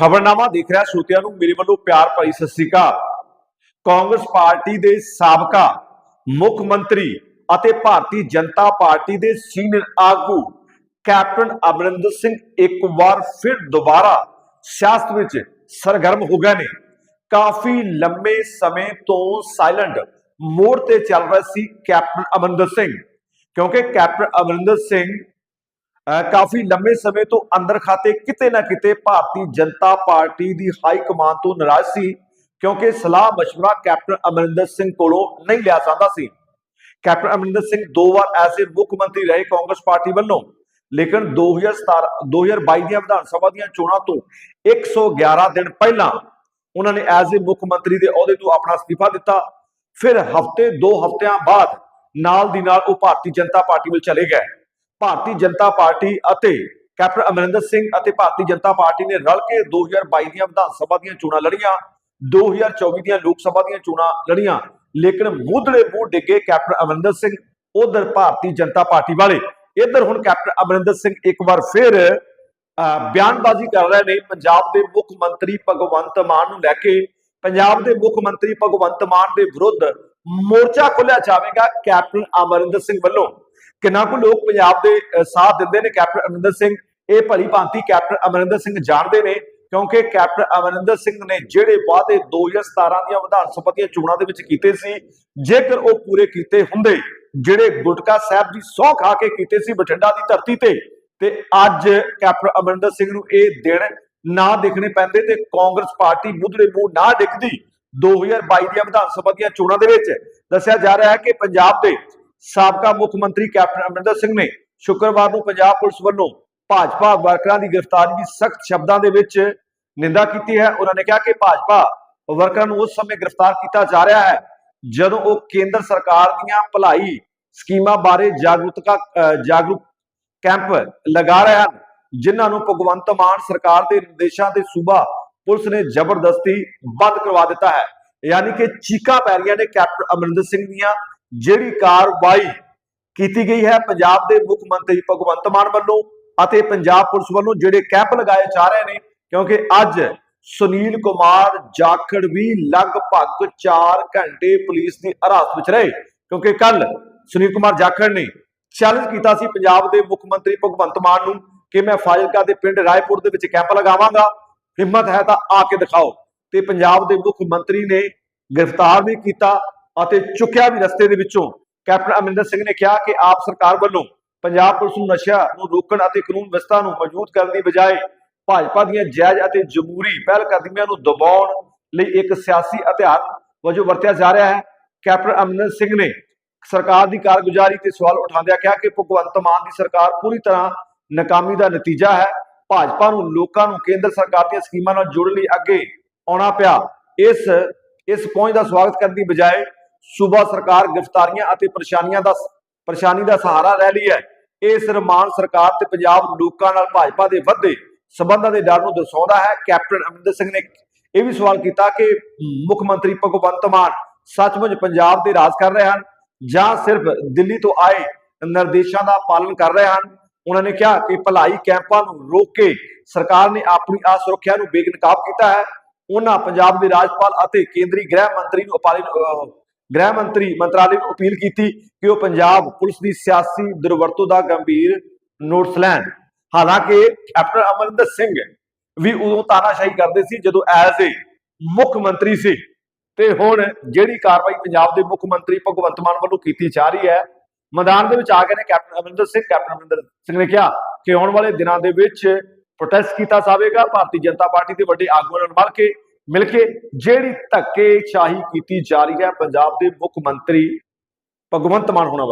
ਖਬਰਨਾਮਾ ਦੇਖ ਰਿਹਾ ਸਰੋਤਿਆਂ ਨੂੰ, ਮੇਰੇ ਵੱਲੋਂ ਪਿਆਰ ਭਰੀ ਸਤਿ ਸ੍ਰੀ ਅਕਾਲ। ਕਾਂਗਰਸ ਪਾਰਟੀ ਦੇ ਸਾਬਕਾ ਮੁੱਖ ਮੰਤਰੀ ਅਤੇ ਭਾਰਤੀ ਜਨਤਾ ਪਾਰਟੀ ਦੇ ਸੀਨੀਅਰ ਆਗੂ ਕੈਪਟਨ ਅਮਰਿੰਦਰ ਸਿੰਘ ਇੱਕ ਵਾਰ ਫਿਰ ਦੁਬਾਰਾ ਸਿਆਸਤ ਵਿੱਚ ਸਰਗਰਮ ਹੋ ਗਏ ਨੇ। ਕਾਫੀ ਲੰਮੇ ਸਮੇਂ ਤੋਂ ਸਾਇਲੈਂਟ ਮੋੜ ਤੇ ਚੱਲ ਰਿਹਾ ਸੀ ਕੈਪਟਨ ਅਮਰਿੰਦਰ ਸਿੰਘ, ਕਿਉਂਕਿ ਕੈਪਟਨ ਅਮਰਿੰਦਰ ਸਿੰਘ ਕਾਫੀ ਲੰਮੇ ਸਮੇਂ ਤੋਂ ਅੰਦਰ ਖਾਤੇ ਕਿਤੇ ਨਾ ਕਿਤੇ ਭਾਰਤੀ ਜਨਤਾ ਪਾਰਟੀ ਦੀ ਹਾਈ ਕਮਾਨ ਤੋਂ ਨਾਰਾਜ਼ ਸੀ ਕਿਉਂਕਿ ਸਲਾਹ مشورہ ਕੈਪਟਨ ਅਮਰਿੰਦਰ ਸਿੰਘ ਕੋਲੋਂ ਨਹੀਂ ਲਿਆ ਜਾਂਦਾ ਸੀ ਕੈਪਟਨ ਅਮਰਿੰਦਰ ਸਿੰਘ ਦੋ ਵਾਰ ਐਸੇ ਮੁੱਖ ਮੰਤਰੀ ਰਹੇ ਕਾਂਗਰਸ ਪਾਰਟੀ ਵੱਲੋਂ ਲੇਕਿਨ 2017 2022 ਦੀਆਂ ਵਿਧਾਨ ਸਭਾ ਦੀਆਂ ਚੋਣਾਂ ਤੋਂ 111 ਦਿਨ ਪਹਿਲਾਂ ਉਹਨਾਂ ਨੇ ਐਜ਼ ਏ ਮੁੱਖ ਮੰਤਰੀ ਦੇ ਅਹੁਦੇ ਤੋਂ ਆਪਣਾ ਅਸਤੀਫਾ ਦਿੱਤਾ ਫਿਰ ਹਫ਼ਤੇ ਦੋ ਹਫ਼ਤਿਆਂ ਬਾਅਦ ਨਾਲ ਦੀ ਨਾਲ ਉਹ ਭਾਰਤੀ ਜਨਤਾ ਪਾਰਟੀ ਵਿੱਚ ਚਲੇ ਗਏ ਭਾਰਤੀ ਜਨਤਾ ਪਾਰਟੀ ਅਤੇ ਕੈਪਟਨ ਅਮਰਿੰਦਰ ਸਿੰਘ ਅਤੇ ਭਾਰਤੀ ਜਨਤਾ ਪਾਰਟੀ ਨੇ ਰਲ ਕੇ 2022 ਦੀਆਂ ਵਿਧਾਨ ਸਭਾ ਦੀਆਂ ਚੋਣਾਂ ਲੜੀਆਂ 2024 ਦੀਆਂ ਲੋਕ ਸਭਾ ਦੀਆਂ ਚੋਣਾਂ ਲੜੀਆਂ। ਲੇਕਿਨ ਮੁੱਢਲੇ ਮੂੰਹ ਡਿੱਗੇ ਕੈਪਟਨ ਅਮਰਿੰਦਰ ਸਿੰਘ ਉਧਰ ਭਾਰਤੀ ਜਨਤਾ ਪਾਰਟੀ ਵਾਲੇ। ਇੱਧਰ ਹੁਣ ਕੈਪਟਨ ਅਮਰਿੰਦਰ ਸਿੰਘ ਇੱਕ ਵਾਰ ਫਿਰ ਅਹ, ਬਿਆਨਬਾਜ਼ੀ ਕਰ ਰਹੇ ਨੇ। ਪੰਜਾਬ ਦੇ ਮੁੱਖ ਮੰਤਰੀ ਭਗਵੰਤ ਮਾਨ ਨੂੰ ਲੈ ਕੇ ਪੰਜਾਬ ਦੇ ਮੁੱਖ ਮੰਤਰੀ ਭਗਵੰਤ ਮਾਨ ਦੇ ਵਿਰੁੱਧ ਮੋਰਚਾ ਖੋਲ੍ਹਿਆ ਜਾਵੇਗਾ ਕੈਪਟਨ ਅਮਰਿੰਦਰ ਸਿੰਘ ਵੱਲੋਂ। ਕਿੰਨਾ ਕੁ ਲੋਕ ਪੰਜਾਬ ਦੇ ਸਾਥ ਦਿੰਦੇ ਨੇ ਕੈਪਟਨ ਅਮਰਿੰਦਰ ਸਿੰਘ? ਇਹ ਭਲੀ ਭਾਂਤੀ ਕੈਪਟਨ ਅਮਰਿੰਦਰ ਸਿੰਘ ਜਾਣਦੇ ਨੇ, ਕਿਉਂਕਿ ਕੈਪਟਨ ਅਮਰਿੰਦਰ ਸਿੰਘ ਨੇ ਜਿਹੜੇ ਵਾਅਦੇ 2017 ਦੀਆਂ ਵਿਧਾਨ ਸਭਾ ਦੀਆਂ ਚੋਣਾਂ ਦੇ ਵਿੱਚ ਕੀਤੇ ਸੀ, ਜੇਕਰ ਉਹ ਪੂਰੇ ਕੀਤੇ ਹੁੰਦੇ, ਜਿਹੜੇ ਗੁਟਕਾ ਸਾਹਿਬ ਦੀ ਸੌ ਖਾ ਕੇ ਕੀਤੇ ਸੀ ਬਠਿੰਡਾ ਦੀ ਧਰਤੀ ਤੇ ਤੇ ਅੱਜ ਕੈਪਟਨ ਅਮਰਿੰਦਰ ਸਿੰਘ ਨੂੰ ਇਹ ਦਿਨ ਨਾ ਦੇਖਣੇ ਪੈਂਦੇ ਤੇ ਕਾਂਗਰਸ ਪਾਰਟੀ ਮੁੱਢਲੇ ਮੂੰਹ ਨਾ ਡਿੱਗਦੀ 2022 ਦੀਆਂ ਵਿਧਾਨ ਸਭਾ ਦੀਆਂ ਚੋਣਾਂ ਦੇ ਵਿੱਚ। ਦੱਸਿਆ ਜਾ ਰਿਹਾ ਹੈ ਕਿ ਪੰਜਾਬ ਦੇ ਸਾਬਕਾ ਮੁੱਖ ਮੰਤਰੀ ਕੈਪਟਨ ਅਮਰਿੰਦਰ ਸਿੰਘ ਨੇ ਸ਼ੁੱਕਰਵਾਰ ਨੂੰ ਪੰਜਾਬ ਪੁਲਿਸ ਵੱਲੋਂ ਭਾਜਪਾ ਵਰਕਰਾਂ ਦੀ ਗ੍ਰਿਫਤਾਰੀ ਦੀ ਸਖਤ ਸ਼ਬਦਾਂ ਦੇ ਵਿੱਚ ਨਿੰਦਾ ਕੀਤੀ ਹੈ। ਉਹਨਾਂ ਨੇ ਕਿਹਾ ਕਿ ਭਾਜਪਾ ਵਰਕਰਾਂ ਨੂੰ ਉਸ ਸਮੇਂ ਗ੍ਰਿਫਤਾਰ ਕੀਤਾ ਜਾ ਰਿਹਾ ਹੈ ਜਦੋਂ ਉਹ ਕੇਂਦਰ ਸਰਕਾਰ ਦੀਆਂ ਭਲਾਈ ਸਕੀਮਾਂ ਬਾਰੇ ਜਾਗਰੂਕਤਾ ਜਾਗਰੂਕ ਕੈਂਪ ਲਗਾ ਰਹੇ ਹਨ, ਜਿਨ੍ਹਾਂ ਨੂੰ ਭਗਵੰਤ ਮਾਨ ਸਰਕਾਰ ਦੇ ਨਿਰਦੇਸ਼ਾਂ ਤੇ ਸੂਬਾ ਪੁਲਿਸ ਨੇ ਜ਼ਬਰਦਸਤੀ ਬੰਦ ਕਰਵਾ ਦਿੱਤਾ ਹੈ। ਯਾਨੀ ਕਿ ਚੀਕਾ ਪੈ ਰਹੀਆਂ ਨੇ ਕੈਪਟਨ ਅਮਰਿੰਦਰ ਸਿੰਘ ਦੀਆਂ ਜਿਹੜੀ ਕਾਰਵਾਈ ਕੀਤੀ ਗਈ ਹੈ ਪੰਜਾਬ ਦੇ ਮੁੱਖ ਮੰਤਰੀ ਭਗਵੰਤ ਮਾਨ ਵੱਲੋਂ ਅਤੇ ਪੰਜਾਬ ਪੁਲਿਸ ਵੱਲੋਂ ਜਿਹੜੇ ਕੈਂਪ ਲਗਾਏ ਜਾ ਰਹੇ ਨੇ, ਕਿਉਂਕਿ ਅੱਜ ਸੁਨੀਲ ਕੁਮਾਰ ਜਾਖੜ ਵੀ ਲਗਭਗ 4 ਘੰਟੇ ਪੁਲਿਸ ਦੀ ਹਿਰਾਸਤ ਵਿੱਚ ਰਹੇ, ਕਿਉਂਕਿ ਕੱਲ ਸੁਨੀਲ ਕੁਮਾਰ ਜਾਖੜ ਨੇ ਚੈਲੰਜ ਕੀਤਾ ਸੀ ਪੰਜਾਬ ਦੇ ਮੁੱਖ ਮੰਤਰੀ ਭਗਵੰਤ ਮਾਨ ਨੂੰ ਕਿ ਮੈਂ ਫਾਜ਼ਿਲਕਾ ਦੇ ਪਿੰਡ ਰਾਏਪੁਰ ਦੇ ਵਿੱਚ ਕੈਂਪ ਲਗਾਵਾਂਗਾ। ਹਿੰਮਤ ਹੈ ਤਾਂ ਆ ਕੇ ਦਿਖਾਓ। ਤੇ ਪੰਜਾਬ ਦੇ ਮੁੱਖ ਮੰਤਰੀ ਨੇ ਗ੍ਰਿਫਤਾਰ ਵੀ ਕੀਤਾ ਅਤੇ ਚੁੱਕਿਆ ਵੀ ਰਸਤੇ ਦੇ ਵਿੱਚੋਂ। ਕੈਪਟਨ ਅਮਰਿੰਦਰ ਸਿੰਘ ਨੇ ਕਿਹਾ ਕਿ ਆਪ ਸਰਕਾਰ ਵੱਲੋਂ ਪੰਜਾਬ ਪੁਲਿਸ ਨੂੰ ਨਸ਼ਾ ਨੂੰ ਰੋਕਣ ਅਤੇ ਕਾਨੂੰਨ ਵਿਵਸਥਾ ਨੂੰ ਮਜ਼ਬੂਤ ਕਰਨ ਦੀ ਬਜਾਏ ਭਾਜਪਾ ਦੀਆਂ ਜਾਇਜ਼ ਅਤੇ ਜਮਹੂਰੀ ਪਹਿਲਕਦਮੀਆਂ ਨੂੰ ਦਬਾਉਣ ਲਈ ਇੱਕ ਸਿਆਸੀ ਹਥਿਆਰ ਵਜੋਂ ਵਰਤਿਆ ਜਾ ਰਿਹਾ ਹੈ। ਕੈਪਟਨ ਅਮਰਿੰਦਰ ਸਿੰਘ ਨੇ ਸਰਕਾਰ ਦੀ ਕਾਰਗੁਜ਼ਾਰੀ ਤੇ ਸਵਾਲ ਉਠਾਉਂਦਿਆਂ ਕਿਹਾ ਕਿ ਭਗਵੰਤ ਮਾਨ ਦੀ ਸਰਕਾਰ ਪੂਰੀ ਤਰ੍ਹਾਂ ਨਾਕਾਮੀ ਦਾ ਨਤੀਜਾ ਹੈ। ਭਾਜਪਾ ਨੂੰ ਲੋਕਾਂ ਨੂੰ ਕੇਂਦਰ ਸਰਕਾਰ ਦੀਆਂ ਸਕੀਮਾਂ ਨਾਲ ਜੋੜਨ ਲਈ ਅੱਗੇ ਆਉਣਾ ਪਿਆ। ਇਸ ਇਸ ਪਹੁੰਚ ਦਾ ਸਵਾਗਤ ਕਰਨ ਦੀ ਬਜਾਏ ਸੂਬਾ ਸਰਕਾਰ ਗ੍ਰਿਫਤਾਰੀਆਂ ਅਤੇ ਪਰੇਸ਼ਾਨੀਆਂ ਦਾ ਪਰੇਸ਼ਾਨੀ ਦਾ ਸਹਾਰਾ ਰਹਿ ਲਈ ਹੈ। ਇਸ ਰਮਾਨ ਸਰਕਾਰ ਤੇ ਪੰਜਾਬ ਲੋਕਾਂ ਨਾਲ ਭਾਜਪਾ ਦੇ ਵੱਧੇ ਸਬੰਧਾਂ ਦੇ ਡਰ ਨੂੰ ਦਰਸਾਉਂਦਾ ਹੈ। ਕੈਪਟਨ ਅਮਰਿੰਦਰ ਸਿੰਘ ਨੇ ਇਹ ਵੀ ਸਵਾਲ ਕੀਤਾ ਕਿ ਮੁੱਖ ਮੰਤਰੀ ਭਗਵੰਤ ਮਾਨ ਸੱਚਮੁੱਚ ਪੰਜਾਬ ਦੇ ਰਾਜ ਕਰ ਰਹੇ ਹਨ ਜਾਂ ਸਿਰਫ ਦਿੱਲੀ ਤੋਂ ਆਏ ਨਿਰਦੇਸ਼ਾਂ ਦਾ ਪਾਲਣ ਕਰ ਰਹੇ ਹਨ? ਉਹਨਾਂ ਨੇ ਕਿਹਾ ਕਿ ਭਲਾਈ ਕੈਂਪਾਂ ਨੂੰ ਰੋਕ ਕੇ ਸਰਕਾਰ ਨੇ ਆਪਣੀ ਆ ਨੂੰ ਬੇਨਕਾਬ ਕੀਤਾ ਹੈ। ਉਹਨਾਂ ਪੰਜਾਬ ਦੇ ਰਾਜਪਾਲ ਅਤੇ ਕੇਂਦਰੀ ਗ੍ਰਹਿ ਮੰਤਰੀ ਨੂੰ ਅਪਾਲੀ ਗ੍ਰਹਿ ਮੰਤਰੀ ਮੰਤਰਾਲੇ ਨੂੰ ਅਪੀਲ ਕੀਤੀ ਕਿ ਉਹ ਪੰਜਾਬ ਪੁਲਿਸ ਦੀ ਸਿਆਸੀ ਦੁਰਵਰਤੋਂ ਦਾ ਗੰਭੀਰ ਨੋਟਿਸ ਲੈਣ। ਹਾਲਾਂਕਿ ਕੈਪਟਨ ਅਮਰਿੰਦਰ ਸਿੰਘ ਵੀ ਉਦੋਂ ਤਾਨਾਸ਼ਾਹੀ ਕਰਦੇ ਸੀ ਜਦੋਂ ਐਜ਼ ਏ ਮੁੱਖ ਮੰਤਰੀ ਸੀ। ਤੇ ਹੁਣ ਜਿਹੜੀ ਕਾਰਵਾਈ ਪੰਜਾਬ ਦੇ ਮੁੱਖ ਮੰਤਰੀ ਭਗਵੰਤ ਮਾਨ ਵੱਲੋਂ ਕੀਤੀ ਜਾ ਰਹੀ ਹੈ, ਮੈਦਾਨ ਦੇ ਵਿੱਚ ਆ ਗਏ ਨੇ ਕੈਪਟਨ ਅਮਰਿੰਦਰ ਸਿੰਘ, ਕੈਪਟਨ ਅਮਰਿੰਦਰ ਸਿੰਘ ਨੇ ਕਿਹਾ ਕਿ ਆਉਣ ਵਾਲੇ ਦਿਨਾਂ ਦੇ ਵਿੱਚ ਪ੍ਰੋਟੈਸਟ ਕੀਤਾ ਜਾਵੇਗਾ, ਭਾਰਤੀ ਜਨਤਾ ਪਾਰਟੀ ਦੇ ਵੱਡੇ ਆਗੂਆਂ ਨਾਲ ਮਿਲ ਕੇ ਮਿਲ ਕੇ ਜਿਹੜੀ ਧੱਕੇਸ਼ਾਹੀ ਕੀਤੀ ਜਾ ਰਹੀ ਹੈ ਪੰਜਾਬ ਦੇ ਮੁੱਖ ਮੰਤਰੀ ਭਗਵੰਤ ਮਾਨ ਹੋਣਾ ਵੱਲੋਂ।